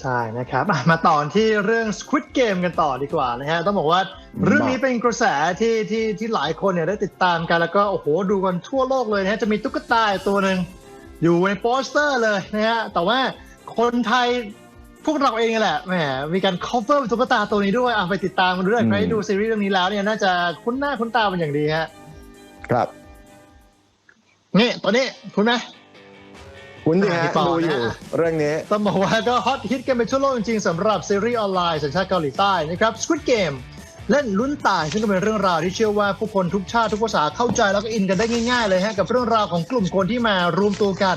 ใช่นะครับอะมาต่อที่เรื่อง Squid Game กันต่อดีกว่านะฮะต้องบอกว่าเรื่องนี้เป็นกระแสที่ที่ที่หลายคนเนี่ยได้ติดตามกันแล้วก็โอ้โหดูกันทั่วโลกเลยนะฮะจะมีตุ๊กตาอยู่ตัวหนึ่งอยู่ในโปสเตอร์เลยนะฮะแต่ว่าคนไทยพวกเราเองแหละแหมมีการ cover ตุ๊กตาตัวนี้ด้วยอะไปติดตามกันด้วยอืมใครดูซีรีส์เรื่องนี้แล้วเนี่ยน่าจะคุ้นหน้าคุ้นตาเป็นอย่างดีฮะครับนี่ตัวนี้คุ้นไหม คุณดิอ่าฮะต่อดูนะอยู่เรื่องนี้ ต้องบอกว่าก็ฮอตฮิตกันไปทั่วโลกจริงๆสำหรับซีรีส์ออนไลน์สัญชาติเกาหลีใต้นะครับ Squid Game เล่นลุ้นตายซึ่งก็เป็นเรื่องราวที่เชื่อว่าผู้คนทุกชาติทุกภาษาเข้าใจแล้วก็อินกันได้ง่ายๆเลยฮะกับเรื่องราวของกลุ่มคนที่มารวมตัวกัน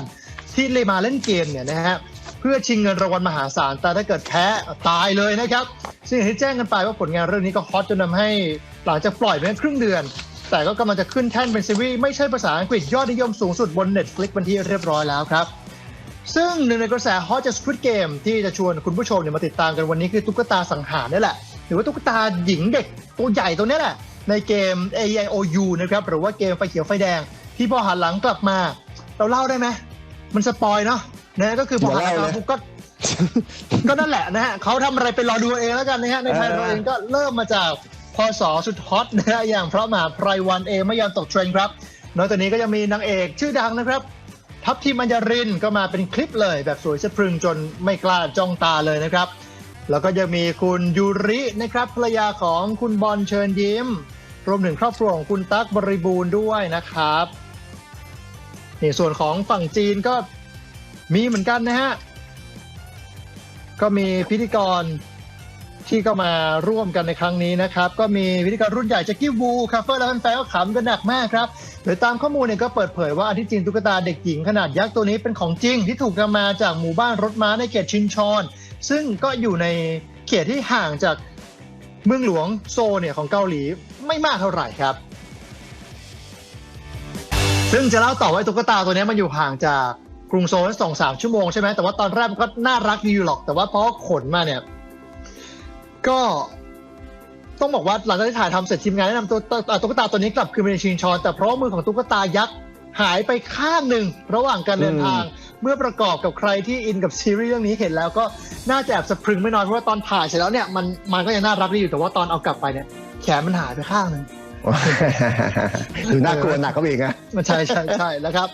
ที่เลยมาเล่นเกมเนี่ยนะฮะเพื่อชิงเงินรางวัลมหาศาลแต่ถ้าเกิดแพ้ตายเลยนะครับซึ่งอย่างที่แจ้งกันไปว่าผลงานเรื่องนี้ก็ฮอตจนทำให้หลังจากปล่อยไปแค่ครึ่งเดือน แต่ก็กำลังจะขึ้นแท่นเป็นซีรีส์ไม่ใช่ภาษาอังกฤษยอดนิยมสูงสุดบน Netflix เป็นที่เรียบร้อยแล้วครับ ซึ่งหนึ่งในกระแสฮอตจาก Squid Game ที่จะชวนคุณผู้ชมเนี่ยมาติดตามกันวันนี้คือตุ๊กตาสังหารนี่แหละ หรือว่าตุ๊กตาหญิงเด็กตัวใหญ่ตัวเนี้ยแหละ ในเกม A I O U นะครับ หรือว่าเกมไฟเขียวไฟแดง ที่พอหันหลังกลับมา เราเล่าได้ไหม มันสปอยเนาะนะก็คือพอหันหลังกลับมาปุ๊บก็ก็นั่นแหละนะฮะเขาทำอะไรไปรอดูเองแล้วกันนะฮะในไทยเราเองก็เริ่มมาจากพศสุดฮอตนะฮะอย่างพระมหาไพรวันเองไม่ยอมตกเทรนด์ครับนอกจากนี้ก็ยังมีนางเอกชื่อดังนะครับ ทัพทีมอัญญารินก็มาเป็นคลิปเลยแบบสวยสะพรึงจนไม่กล้าจ้องตาเลยนะครับ แล้วก็ยังมีคุณยูรินะครับภรรยาของคุณบอลเชิญยิ้ม รวมถึงครอบครัวของคุณตั๊กบริบูรณ์ด้วยนะครับนี่ส่วนของฝั่งจีนก็มีเหมือนกันนะฮะ ก็มีพิธีกร ที่ก็มาร่วมกันในครั้งนี้นะครับ ก็มีพิธีกรรุ่นใหญ่แจ็คกี้วูคาเฟ่และแฟนๆก็ขำกันหนักมากครับโดยตามข้อมูลเนี่ยก็เปิดเผยว่าที่จริงตุ๊กตาเด็กหญิงขนาดยักษ์ตัวนี้เป็นของจริง ที่ถูกนำมาจากหมู่บ้านรถม้าในเขตชินชอนซึ่งก็อยู่ในเขตที่ห่างจากเมืองหลวงโซเนี่ยของเกาหลีไม่มากเท่าไหร่ครับ ซึ่งจะเล่าต่อว่าตุ๊กตาตัวนี้มันอยู่ห่างจากกรุงโซลสองสามชั่วโมงใช่ไหมแต่ว่าตอนแรกมันก็น่ารักดีอยู่หรอก แต่ว่าพอขนมาเนี่ย ก็ต้องบอกว่าหลังจากที่ถ่ายทำเสร็จทีมงานแนะนำตัวตัวตุ๊กตาตัวนี้กลับคืนไปในชินชอนแต่เพราะว่ามือของตุ๊กตายักษ์หายไปข้างหนึ่งระหว่างการเดินทาง เมื่อประกอบกับใครที่อินกับซีรีส์เรื่องนี้เห็นแล้วก็น่าจะแอบสะพรึงไม่น้อยเพราะว่าตอนถ่ายเสร็จแล้วเนี่ยมันมันก็ยังน่ารักดีอยู่แต่ว่าตอนเอากลับไปเนี่ยแขนมันหายไปข้างหนึ่งดูน่ากลัวหนักก็อีกนะมันใช่ใช่ใช่แล้วครับ